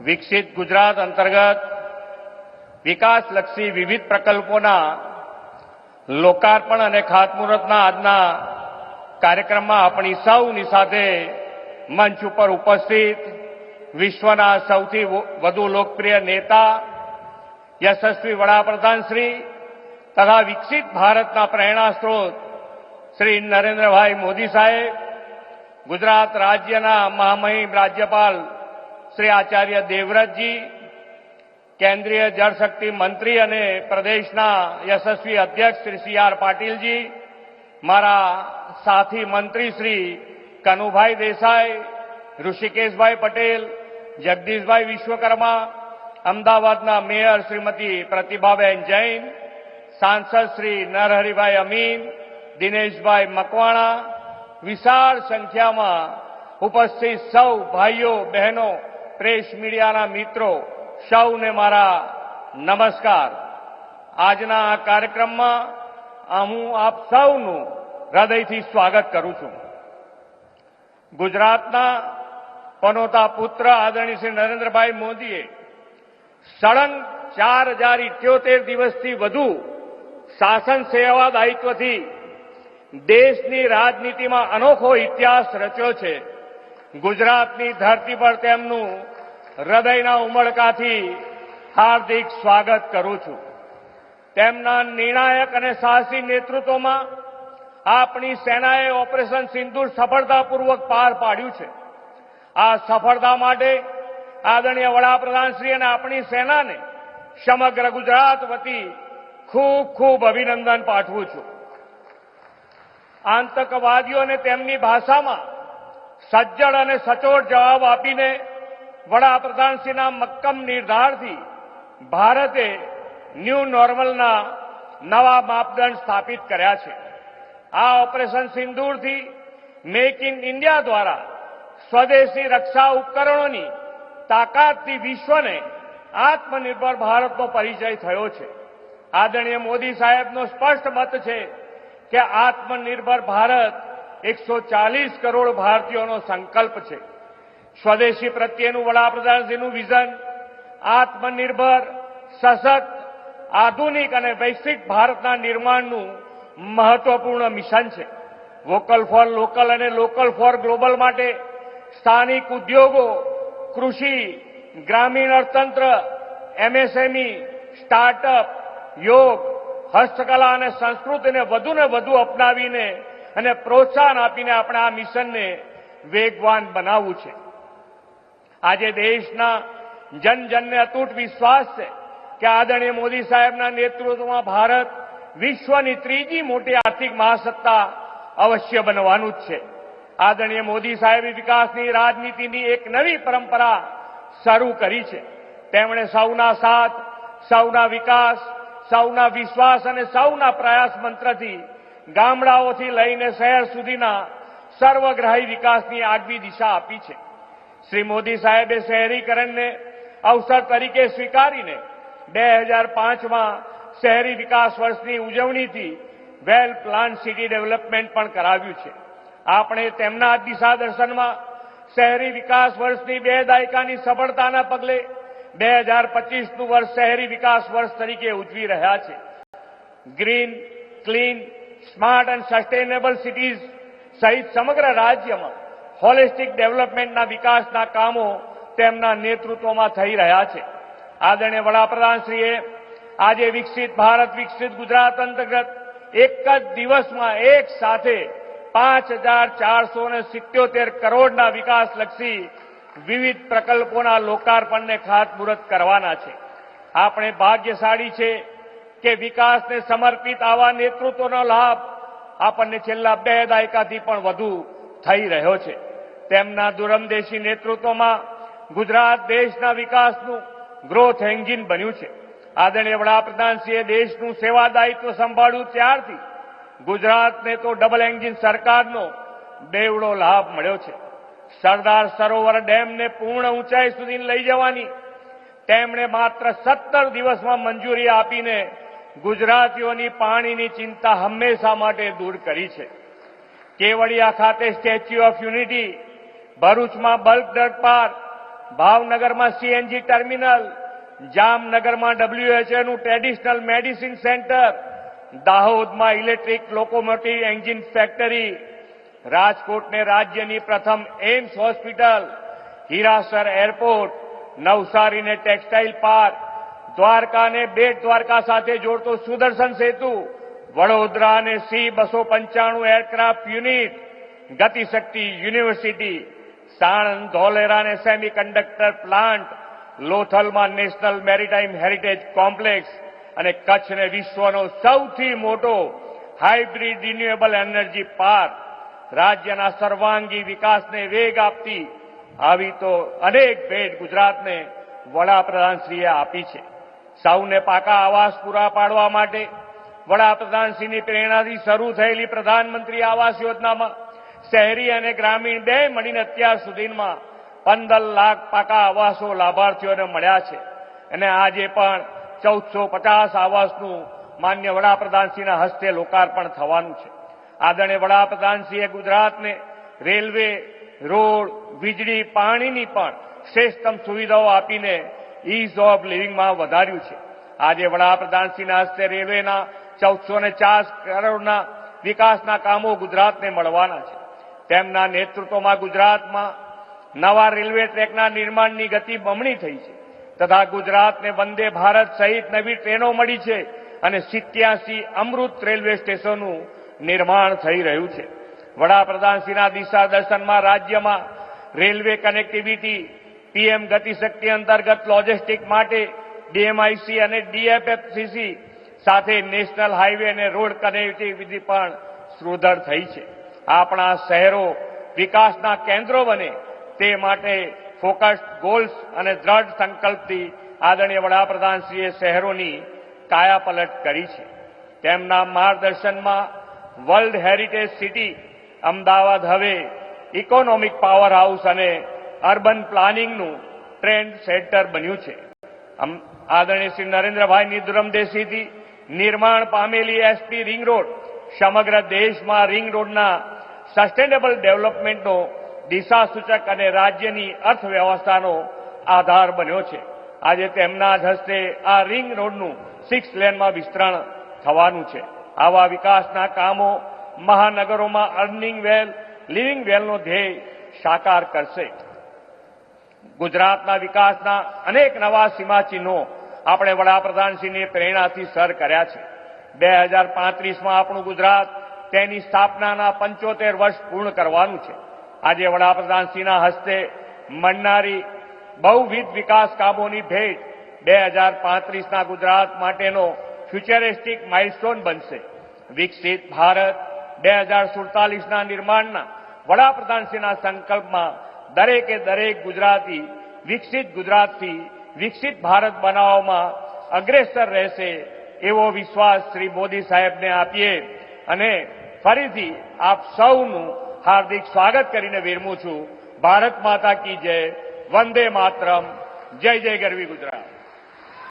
વિકસિત ગુજરાત અંતર્ગત વિકાસલક્ષી વિવિધ પ્રકલ્પોના લોકાર્પણ અને ખાતમુહૂર્તના આજના કાર્યક્રમમાં આપણી સૌની સાથે મંચ ઉપર ઉપસ્થિત વિશ્વના સૌથી વધુ લોકપ્રિય નેતા, યશસ્વી વડાપ્રધાન શ્રી તથા વિકસિત ભારતના પ્રેરણા સ્ત્રોત શ્રી નરેન્દ્રભાઈ મોદી સાહેબ, ગુજરાત રાજ્યના મહામહિમ રાજ્યપાલ શ્રી આચાર્ય દેવવ્રતજી, કેન્દ્રીય જળશક્તિ મંત્રી અને પ્રદેશના યશસ્વી અધ્યક્ષ શ્રી સી આર પાટીલજી, મારા સાથી મંત્રી શ્રી કનુભાઈ દેસાઈ, ઋષિકેશભાઈ પટેલ, જગદીશભાઈ વિશ્વકર્મા, અમદાવાદના મેયર શ્રીમતી પ્રતિભાબેન જૈન, સાંસદ શ્રી નરહરિભાઈ અમીન, દિનેશભાઈ મકવાણા, વિશાળ સંખ્યામાં ઉપસ્થિત સૌ ભાઈઓ, બહેનો પ્રેસ મીડિયાના મિત્રો, સૌને મારા નમસ્કાર. આજના આ કાર્યક્રમમાં હું આપ સૌનું હૃદયથી સ્વાગત કરું છું. ગુજરાતના પનોતા પુત્ર આદરણીય શ્રી નરેન્દ્રભાઈ મોદીએ સળંગ ચાર હજાર ઇઠ્યોતેર દિવસથી વધુ શાસન સેવા દાયિત્વથી દેશની રાજનીતિમાં અનોખો ઇતિહાસ રચ્યો છે. ગુજરાતની ધરતી પર તેમનું હૃદયના ઉમળકાથી હાર્દિક સ્વાગત કરું છું. તેમના નિર્ણાયક અને સાહસી નેતૃત્વમાં આપણી સેનાએ ઓપરેશન સિંધુર સફળતાપૂર્વક પાર પાડ્યું છે. આ સફળતા માટે આદરણીય વડાપ્રધાનશ્રી અને આપણી સેનાને સમગ્ર ગુજરાત વતી ખૂબ ખૂબ અભિનંદન પાઠવું છું. આતંકવાદીઓને તેમની ભાષામાં સજ્જડ અને સચોટ જવાબ આપીને વડાપ્રધાનશ્રીના મક્કમ નિર્ધારથી ભારતે ન્યૂ નોર્મલના નવા માપદંડ સ્થાપિત કર્યા છે. આ ઓપરેશન સિંદૂરથી મેક ઇન ઇન્ડિયા દ્વારા સ્વદેશી રક્ષા ઉપકરણોની તાકાતથી વિશ્વને આત્મનિર્ભર ભારતનો પરિચય થયો છે. આદરણીય મોદી સાહેબનો સ્પષ્ટ મત છે કે આત્મનિર્ભર ભારત એકસો કરોડ ભારતીયોનો સંકલ્પ છે. સ્વદેશી પ્રત્યેનું વડાપ્રધાનશ્રીનું વિઝન, આત્મનિર્ભર, સશક્ત, આધુનિક અને વૈશ્વિક ભારતના નિર્માણનું મહત્વપૂર્ણ મિશન છે. વોકલ ફોર લોકલ અને લોકલ ફોર ગ્લોબલ માટે સ્થાનિક ઉદ્યોગો, કૃષિ, ગ્રામીણ અર્થતંત્ર, એમએસએમઈ, સ્ટાર્ટઅપ, યોગ, હસ્તકલા અને સંસ્કૃતિને વધુને વધુ અપનાવીને અને પ્રોત્સાહન આપીને આપણે આ મિશનને વેગવાન બનાવવું છે. આજે દેશના જનજનને અતૂટ વિશ્વાસ છે કે આદરણીય મોદી સાહેબના નેતૃત્વમાં ભારત વિશ્વની ત્રીજી મોટી આર્થિક મહાસત્તા અવશ્ય બનવાનું જ છે. આદરણીય મોદી સાહેબે વિકાસની રાજનીતિની એક નવી પરંપરા શરૂ કરી છે. તેમણે સૌના સાથ, સૌના વિકાસ, સૌના વિશ્વાસ અને સૌના પ્રયાસ મંત્રથી ગામડાઓથી લઈને શહેર સુધીના સર્વગ્રાહી વિકાસની આગવી દિશા આપી છે. શ્રી મોદી સાહેબે શહેરીકરણને અવસર તરીકે સ્વીકારીને બે હજાર પાંચમાં શહેરી વિકાસ વર્ષની ઉજવણીથી વેલ પ્લાન સિટી ડેવલપમેન્ટ પણ કરાવ્યું છે. આપણે તેમના દિશા દર્શનમાં શહેરી વિકાસ વર્ષની બે દાયકાની સફળતાના પગલે બે હજાર પચીસનું વર્ષ શહેરી વિકાસ વર્ષ તરીકે ઉજવી રહ્યા છે. Green, clean, smart and sustainable cities સહિત સમગ્ર રાજ્યમાં હોલિસ્ટિક ડેવલપમેન્ટના વિકાસના કામો તેમના નેતૃત્વમાં થઈ રહ્યા છે. આદરણીય વડાપ્રધાનશ્રીએ આજે વિકસિત ભારત, વિકસિત ગુજરાત અંતર્ગત એક જ દિવસમાં એક સાથે પાંચ હજાર ચારસો ને સિત્યોતેર કરોડના વિકાસલક્ષી વિવિધ પ્રકલ્પોના લોકાર્પણને ખાતમુહૂર્ત કરવાના છે. આપણે ભાગ્યશાળી છે કે વિકાસને સમર્પિત આવા નેતૃત્વનો લાભ આપણને છેલ્લા બે દાયકાથી પણ વધુ થઈ રહ્યો છે. તેમના દુરમદેશી નેતૃત્વમાં ગુજરાત દેશના વિકાસનું ગ્રોથ એન્જિન બન્યું છે. આદરણીય વડાપ્રધાનશ્રીએ દેશનું સેવા દાયિત્વ સંભાળ્યું ત્યારથી ગુજરાતને તો ડબલ એન્જિન સરકારનો બેવડો લાભ મળ્યો છે. સરદાર સરોવર ડેમને પૂર્ણ ઊંચાઈ સુધી લઈ જવાની તેમણે માત્ર સત્તર દિવસમાં મંજૂરી આપીને ગુજરાતીઓની પાણીની ચિંતા હંમેશા માટે દૂર કરી છે. કેવડિયા ખાતે સ્ટેચ્યુ ઓફ યુનિટી ભરૂચમાં બલ્ક ડ્રગ પાર્ક ભાવનગરમાં સીએનજી ટર્મિનલ જામનગરમાં ડબ્લ્યુએચએનું ટ્રેડિશનલ મેડિસિન સેન્ટર દાહોદમાં ઇલેક્ટ્રિક લોકોમોટિવ એન્જિન ફેક્ટરી રાજકોટને રાજ્યની પ્રથમ એમ્સ હોસ્પિટલ, હીરાસર એરપોર્ટ, નવસારીને ટેક્સટાઇલ પાર્ક, દ્વારકાને બેટ દ્વારકા સાથે જોડતો સુદર્શન સેતુ વડોદરાને સી બસો પંચાણું aircraft unit, Gatishakti university. Sanand ધોલેરાને semiconductor plant, લોથલમાં નેશનલ મેરીટાઈમ હેરિટેજ કોમ્પ્લેક્સ અને કચ્છને વિશ્વનો સૌથી મોટો હાઇબ્રિડ રિન્યુએબલ એનર્જી પાર્ક. રાજ્યના સર્વાંગી વિકાસને વેગ આપતી આવી તો અનેક ભેટ ગુજરાતને વડાપ્રધાનશ્રીએ આપી છે. સૌને પાકા આવાસ પૂરા પાડવા માટે વડાપ્રધાનશ્રીની પ્રેરણાથી શરૂ થયેલી પ્રધાનમંત્રી આવાસ યોજનામાં શહેરી અને ગ્રામીણ બે મળીને અત્યાર સુધીમાં પંદર લાખ પાકા આવાસો લાભાર્થીઓને મળ્યા છે. અને આજે પણ ચૌદસો પચાસ આવાસનું માન્ય વડાપ્રધાનશ્રીના હસ્તે લોકાર્પણ થવાનું છે. આદરણીય વડાપ્રધાનશ્રીએ ગુજરાતને રેલવે, રોડ, વીજળી, પાણીની પણ શ્રેષ્ઠતમ સુવિધાઓ આપીને ઇઝ ઓફ લિવિંગમાં વધાર્યું છે. આજે વડાપ્રધાનશ્રીના હસ્તે રેલવેના ચૌદસો ને ચાર કરોડના વિકાસના કામો ગુજરાતને મળવાના છે. તેમના નેતૃત્વમાં ગુજરાતમાં નવા રેલવે ટ્રેકના નિર્માણની ગતિ બમણી થઈ છે. તથા ગુજરાતને વંદે ભારત સહિત નવી ટ્રેનો મળી છે અને સિત્યાસી અમૃત રેલવે સ્ટેશનનું નિર્માણ થઈ રહ્યું છે. વડાપ્રધાનશ્રીના દિશા દર્શનમાં રાજ્યમાં રેલવે કનેક્ટિવિટી પીએમ ગતિશક્તિ અંતર્ગત લોજિસ્ટિક માટે ડીએમઆઈસી અને ડીએફએફસીસી સાથે નેશનલ હાઈવે અને રોડ કનેક્ટિવિટી પણ સુદૃઢ થઈ છે. આપણા શહેરો વિકાસના કેન્દ્રો બને તે માટે ફોકસ્ડ ગોલ્સ અને દ્રઢ સંકલ્પથી આદરણીય વડાપ્રધાનશ્રીએ શહેરોની કાયાપલટ કરી છે. તેમના માર્ગદર્શનમાં વર્લ્ડ હેરિટેજ સિટી, અમદાવાદ હવે ઇકોનોમિક પાવર હાઉસ અને અર્બન પ્લાનિંગનું ટ્રેન્ડ સેન્ટર બન્યું છે. આદરણીય શ્રી નરેન્દ્રભાઈની દુરમદેશીથી નિર્માણ પામેલી એસપી રિંગ રોડ, સમગ્ર દેશમાં રિંગ રોડના સસ્ટેનેબલ ડેવલપમેન્ટનો દિશાસૂચક અને રાજ્યની અર્થવ્યવસ્થાનો આધાર બન્યો છે. આજે તેમના જ હસ્તે આ રિંગ રોડનું સિક્સ લેનમાં વિસ્તરણ થવાનું છે. આવા વિકાસના કામો મહાનગરોમાં અર્નિંગ વેલ, લિવિંગ વેલનો ધ્યેય સાકાર કરશે. ગુજરાતના વિકાસના અનેક નવા સીમાચિહ્નો આપણે વડાપ્રધાનશ્રીની પ્રેરણાથી સર કર્યા છે. બે હજાર પાંત્રીસમાં આપણું ગુજરાત તેની સ્થાપનાના પંચોતેર વર્ષ પૂર્ણ કરવાનું છે. આજે વડાપ્રધાનશ્રીના હસ્તે મળનારી બહુવિધ વિકાસ કામોની ભેટ બે હજાર પાંત્રીસના ગુજરાત માટેનો ફ્યુચરિસ્ટિક માઇલસ્ટોન બનશે. વિકસિત ભારત બે હજાર સુડતાલીસના નિર્માણના વડાપ્રધાનશ્રીના સંકલ્પમાં દરેકે દરેક ગુજરાતી વિકસિત ગુજરાતથી વિકસિત ભારત બનાવવામાં અગ્રેસર રહેશે એવો વિશ્વાસ શ્રી મોદી સાહેબને આપીએ અને ફરીથી આપ સૌનું હાર્દિક સ્વાગત કરીને વિરમું છું. ભારત માતા કી જય. વંદે માતરમ. જય જય ગરવી ગુજરાત.